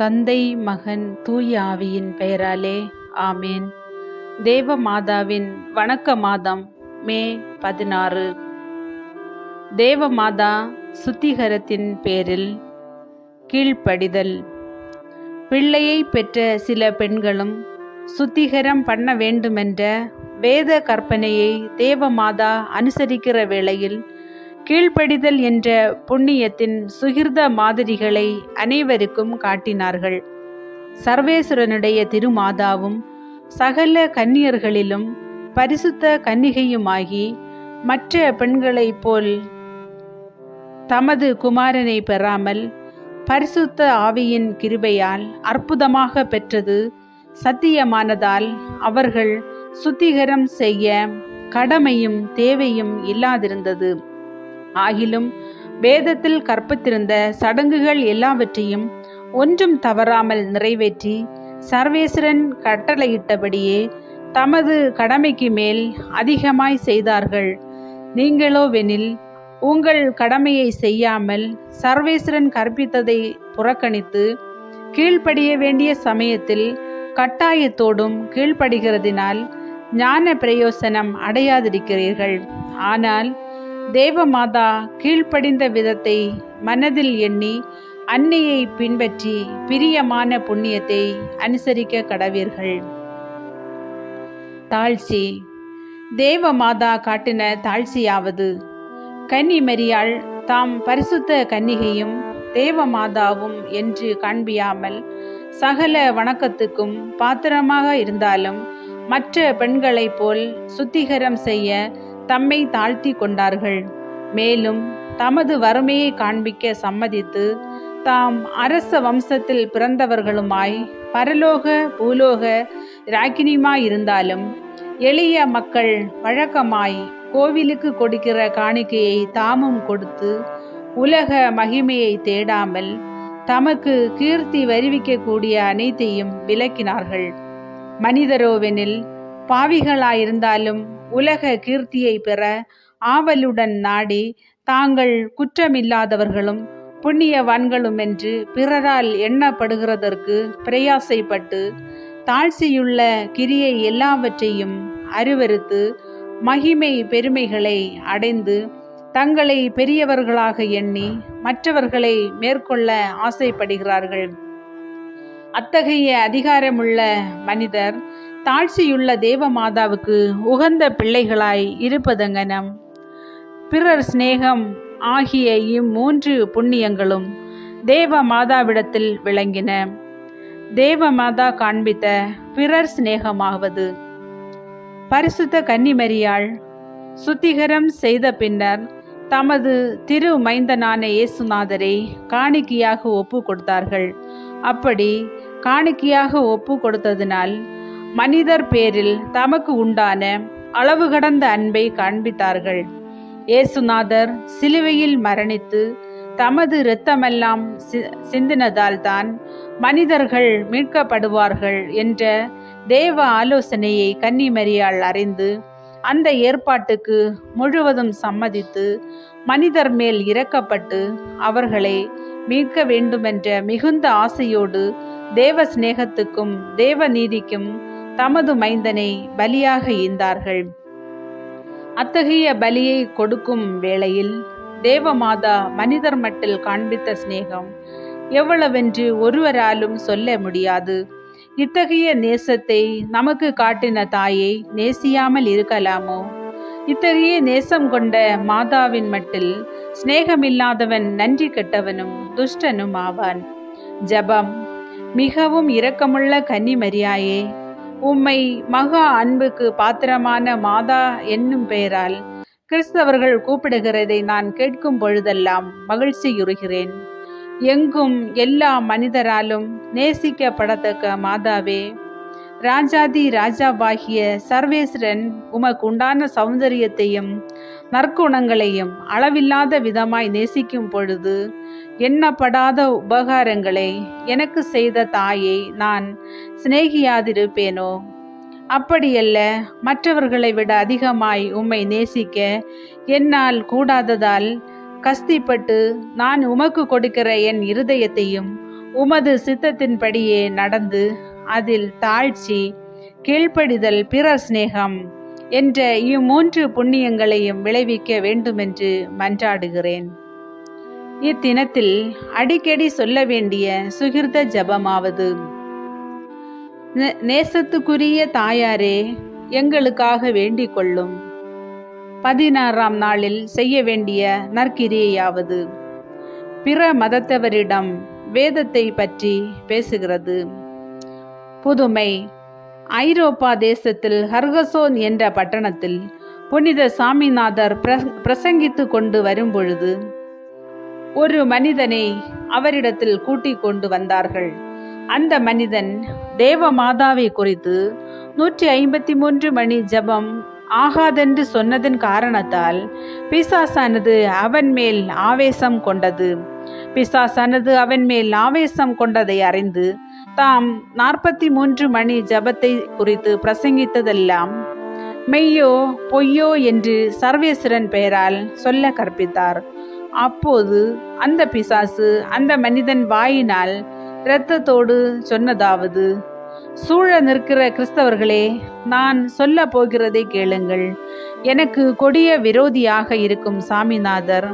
தந்தை மகன் தூய ஆவியின் பெயராலே ஆமேன். தேவ மாதாவின் வணக்க மாதம் மே பதினாறு. தேவ மாதா சுத்திகரத்தின் பேரில் கீழ்ப்படிதல். பிள்ளையை பெற்ற சில பெண்களும் சுத்திகரம் பண்ண வேண்டுமென்ற வேத கற்பனையை தேவமாதா அனுசரிக்கிற வேளையில் கீழ்ப்படிதல் என்ற புண்ணியத்தின் சுகிர்த மாதிரிகளை அனைவருக்கும் காட்டினார்கள். சர்வேஸ்வரனுடைய திருமாதாவும் சகல கன்னியர்களிலும் பரிசுத்த கன்னிகையுமாகி மற்ற பெண்களைப் போல் தமது குமாரனை பெறாமல் பரிசுத்த ஆவியின் கிருபையால் அற்புதமாக பெற்றது சத்தியமானதால் அவர்கள் சுத்திகரம் செய்ய கடமையும் தேவையும் இல்லாதிருந்தது. ஆகிலும் வேதத்தில் கற்பித்திருந்த சடங்குகள் எல்லாவற்றையும் ஒன்றும் தவறாமல் நிறைவேற்றி சர்வேஸ்வரன் கட்டளையிட்டபடியே தமது கடமைக்கு மேல் அதிகமாய் செய்தார்கள். நீங்களோவெனில் உங்கள் கடமையை செய்யாமல் சர்வேஸ்வரன் கற்பித்ததை புறக்கணித்து கீழ்ப்படிய வேண்டிய சமயத்தில் கட்டாயத்தோடும் கீழ்ப்படுகிறதினால் ஞான பிரயோசனம் அடையாதிருக்கிறீர்கள். ஆனால் தேவமாதா கீழ்ப்படிந்த விதத்தை மனதில் எண்ணி அன்னையை பின்பற்றி பிரியமான புண்ணியத்தை அனுசரிக்க கடவீர்கள். தாழ்ச்சி. தேவமாதா காட்டின தாழ்ச்சியாவது. கன்னிமரியாள் தாம் பரிசுத்த கன்னிகையும் தேவமாதாவும் என்று காண்பியாமல் சகல வணக்கத்துக்கும் பாத்திரமாக இருந்தாலும் மற்ற பெண்களைப் போல் சுத்திகரம் செய்ய தம்மை தாழ்த்தி கொண்டார்கள். மேலும் தமது வறுமையை காண்பிக்க சம்மதித்து தாம் அரச வம்சத்தில் பிறந்தவர்களுமாய் பரலோக பூலோக ராக்கினியுமாயிருந்தாலும் எளிய மக்கள் வழக்கமாய் கோவிலுக்கு கொடுக்கிற காணிக்கையை தாமும் கொடுத்து உலக மகிமையை தேடாமல் தமக்கு கீர்த்தி வருவிக்கக்கூடிய அனைத்தையும் விளக்கினார்கள். மனிதரோவெனில் பாவிகளாயிருந்தாலும் உலக கீர்த்தியை பெற ஆவலுடன் நாடி தாங்கள் குற்றமில்லாதவர்களும் புண்ணியவான்களும் என்று பிறரால் எண்ணப்படுகிறதற்கு பிரயாசைப்பட்டு தாழ்ச்சியுள்ள கிரியை எல்லாவற்றையும் அருவறுத்து மகிமை பெருமைகளை அடைந்து தங்களை பெரியவர்களாக எண்ணி மற்றவர்களை மேற்கொள்ள ஆசைப்படுகிறார்கள். அத்தகைய அதிகாரமுள்ள மனிதர் தாழ்ச்சியுள்ள தேவமாதாவுக்கு உகந்த பிள்ளைகளாய் இருப்பதங்கனம். பிறர் சிநேகம் ஆகிய இம்மூன்று புண்ணியங்களும் தேவ மாதாவிடத்தில் விளங்கின. தேவ மாதா காண்பித்த பிறர் சிநேகமாவது. பரிசுத்த கன்னிமரியாள் சுத்திகரம் செய்த பின்னர் தமது திரு மைந்தனான இயேசுநாதரை காணிக்கையாக ஒப்பு கொடுத்தார்கள் அப்படி காணிக்கையாக ஒப்பு கொடுத்ததினால் மனிதர் பேரில் தமக்கு உண்டான அளவு கடந்த அன்பை காண்பித்தார்கள். ஏசுநாதர் சிலுவையில் மரணித்து தமது இரத்தமெல்லாம் சிந்தினதால் தான் மனிதர்கள் மீட்கப்படுவார்கள் என்ற தேவ ஆலோசனையை கன்னிமரியால் அறிந்து அந்த ஏற்பாட்டுக்கு முழுவதும் சம்மதித்து மனிதர் மேல் இறக்கப்பட்டு அவர்களை மீட்க வேண்டுமென்ற மிகுந்த ஆசையோடு தேவ சிநேகத்துக்கும் தேவ நீதிக்கும் தமது மைந்தனை பலியாக ஈந்தார்கள். அத்தகைய பலியை கொடுக்கும் வேளையில் தேவமாதா மனிதர் மட்டில் காண்பித்த சிநேகம் எவ்வளவென்று ஒருவராலும் சொல்ல முடியாது. இத்தகைய நேசத்தை நமக்கு காட்டின தாயை நேசியாமல் இருக்கலாமோ? இத்தகைய நேசம் கொண்ட மாதாவின் மட்டில் சிநேகமில்லாதவன் நன்றி கெட்டவனும் துஷ்டனும் ஆவான். ஜபம் மிகவும் இரக்கமுள்ள கன்னிமரியாயே உம்மை மகா அன்புக்கு பாத்திரமான மாதா என்னும் பெயரால் கிறிஸ்தவர்கள் கூப்பிடுகிறதை நான் கேட்கும் பொழுதெல்லாம் மகிழ்ச்சியுறுகிறேன். எங்கும் எல்லா மனிதராலும் நேசிக்கப்படத்தக்க மாதாவே ராஜாதி ராஜாவாகிய சர்வேஸ்வரன் உமக்கு உண்டான சௌந்தரியத்தையும் நற்குணங்களையும் அளவில்லாத விதமாய் நேசிக்கும் பொழுது எண்ணப்படாத உபகாரங்களை எனக்கு செய்த தாயை நான் சிநேகியாதிருப்பேனோ? அப்படியல்ல மற்றவர்களை விட அதிகமாய் உம்மை நேசிக்க என்னால் கூடாததால் கஸ்திப்பட்டு நான் உமக்கு கொடுக்கிற என் இருதயத்தையும் உமது சித்தத்தின்படியே நடந்து அதில் தாழ்ச்சி கீழ்ப்படிதல் பிறர் சிநேகம் என்ற இம்மூன்று புண்ணியங்களையும் விளைவிக்க வேண்டுமென்று மன்றாடுகிறேன். இத்தினத்தில் அடிக்கடி சொல்ல வேண்டிய சுகிர்த ஜபமாவது. நே- நேசத்துக்குரிய தாயாரே எங்களுக்காக வேண்டிக் கொள்ளும். பதினாறாம் நாளில் செய்ய வேண்டிய நற்கிரியையாவது. பிற மதத்தவரிடம் வேதத்தை பற்றி பேசுகிறது. புதுமை. ஐரோப்பா தேசத்தில் ஹர்கசோன் என்ற பட்டணத்தில் புனித சாமிநாதர் பிர- பிரசங்கித்து கொண்டு வரும்பொழுது ஒரு மனிதனை அவரிடத்தில் கூட்டிக் கொண்டு வந்தார்கள். அந்த மனிதன் தேவ மாதாவை குறித்து நூற்றி ஐம்பத்தி மூன்று மணி ஜபம் ஆகாதென்று சொன்னதன் காரணத்தால் பிசாசானது அவன் மேல் ஆவேசம் கொண்டது. பிசாசானது அவன் மேல் ஆவேசம் கொண்டதை அறிந்து தாம் நாற்பத்தி மூன்று மணி ஜபத்தை குறித்து பிரசங்கித்ததெல்லாம் மெய்யோ பொய்யோ என்று சர்வேஸ்வரன் பெயரால் சொல்ல கற்பித்தார். அப்போது அந்த பிசாசு அந்த மனிதன் வாயினால் இரத்தத்தோடு சொன்னதாவது சூழ நிற்கிற கிறிஸ்தவர்களே நான் சொல்ல போகிறதை கேளுங்கள். எனக்கு கொடிய விரோதியாக இருக்கும் சாமிநாதர்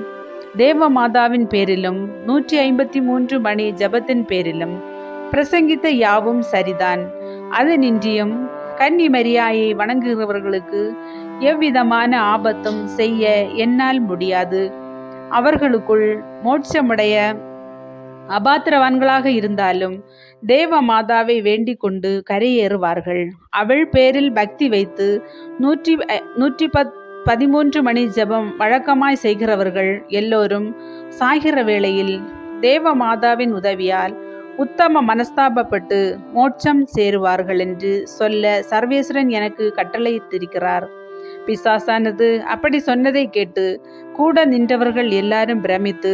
தேவமாதாவின் பேரிலும் நூற்றி ஐம்பத்தி மூன்று மணி ஜபத்தின் பேரிலும் பிரசங்கித்த யாவும் சரிதான். அதனின்றியும் கன்னி மரியாயை வணங்குகிறவர்களுக்கு எவ்விதமான ஆபத்தும் செய்ய என்னால் முடியாது. அவர்களுக்குள் மோட்சமுடைய அபாத்திரவான்களாக இருந்தாலும் தேவ மாதாவை வேண்டிக் கொண்டு கரையேறுவார்கள். அவள் பேரில் பக்தி வைத்து நூற்றி நூற்றி பத் பதிமூன்று மணி ஜெபம் வழக்கமாய் செய்கிறவர்கள் எல்லோரும் சாகிற வேளையில் தேவ மாதாவின் உதவியால் உத்தம மனஸ்தாபப்பட்டு மோட்சம் சேருவார்கள் என்று சொல்ல சர்வேஸ்வரன் எனக்கு கட்டளையிட்டிருக்கிறார். பிசாசானது அப்படி சொன்னதை கேட்டு கூட நின்றவர்கள் எல்லாரும் பிரமித்து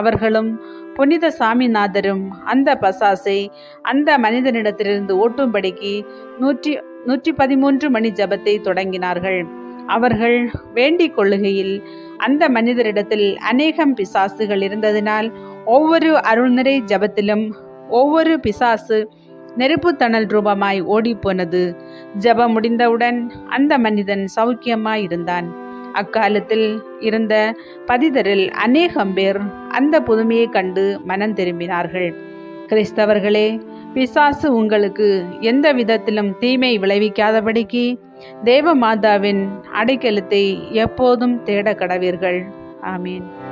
அவர்களும் புனித சாமிநாதரும் அந்த பசாசை அந்த மனிதனிடத்திலிருந்து ஓட்டும்படிக்கு நூற்றி நூற்றி பதிமூன்று மணி ஜபத்தை தொடங்கினார்கள். அவர்கள் வேண்டிக் கொள்ளுகையில் அந்த மனிதரிடத்தில் அநேகம் பிசாசுகள் இருந்ததினால் ஒவ்வொரு அருள்நிறை ஜபத்திலும் ஒவ்வொரு பிசாசு நெருப்புத்தணல் ரூபமாய் ஓடிப்போனது. ஜெபம் முடிந்தவுடன் அந்த மனிதன் சௌக்கியமாய் இருந்தான் அக்காலத்தில் இருந்த பதிதரில் அநேகம் பேர் அந்த புதுமையை கண்டு மனம் திரும்பினார்கள். கிறிஸ்தவர்களே பிசாசு உங்களுக்கு எந்த விதத்திலும் தீமை விளைவிக்காதபடிக்கு தேவமாதாவின் அடைக்கலத்தை எப்போதும் தேட கடவீர்கள் ஆமீன்.